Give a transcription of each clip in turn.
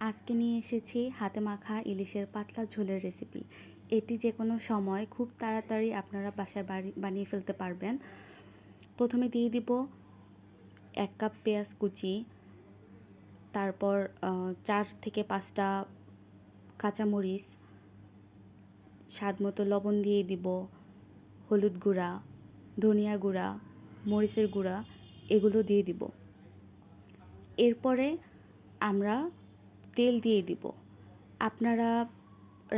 আজকে নিয়ে এসেছি হাতে মাখা ইলিশের পাতলা ঝোলের রেসিপি এটি যে কোনো সময় খুব তাড়াতাড়ি আপনারা বাসায় বাড়ি, বানিয়ে ফেলতে পারবেন। প্রথমে দিয়ে দিব এক কাপ পেঁয়াজ কুচি, তারপর চার থেকে পাঁচটা কাঁচামরিচ, স্বাদ মতো লবণ দিয়ে দিব, হলুদ গুঁড়া, ধনিয়া গুঁড়া, মরিচের গুঁড়া, এগুলো দিয়ে দিব। এরপরে আমরা তেল দিয়ে দিব। আপনারা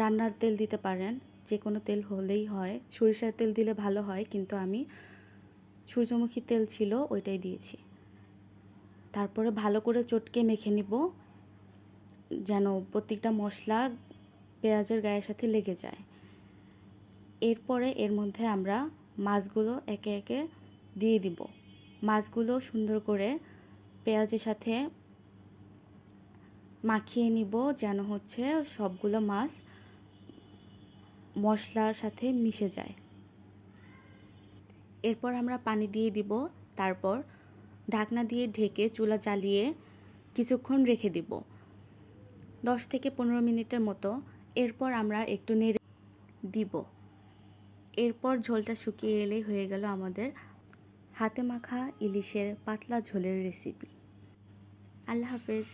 রান্নার তেল দিতে পারেন যে কোনো তেল হলেই হয়। সরিষার তেল দিলে ভালো হয়, কিন্তু আমি সূর্যমুখী তেল ছিল ওইটাই দিয়েছি। তারপরে ভালো করে চটকে মেখে নিব, যেন প্রত্যেকটা মশলা পেঁয়াজের গায়ের সাথে লেগে যায়। এরপরে এর মধ্যে আমরা মাছগুলো একে একে দিয়ে দিব। মাছগুলো সুন্দর করে পেঁয়াজের সাথে মাখিয়ে নিব যেন হচ্ছে সবগুলো মাছ মশলার সাথে মিশে যায়। এরপর আমরা পানি দিয়ে দিব, তারপর ঢাকনা দিয়ে ঢেকে চুলা জ্বালিয়ে কিছুক্ষণ রেখে দিব, দশ থেকে পনেরো মিনিটের মতো। এরপর আমরা একটু নেড়ে দিব। এরপর ঝোলটা শুকিয়ে এলেই হয়ে গেল আমাদের হাতে মাখা ইলিশের পাতলা ঝোলের রেসিপি আল্লাহ হাফেজ।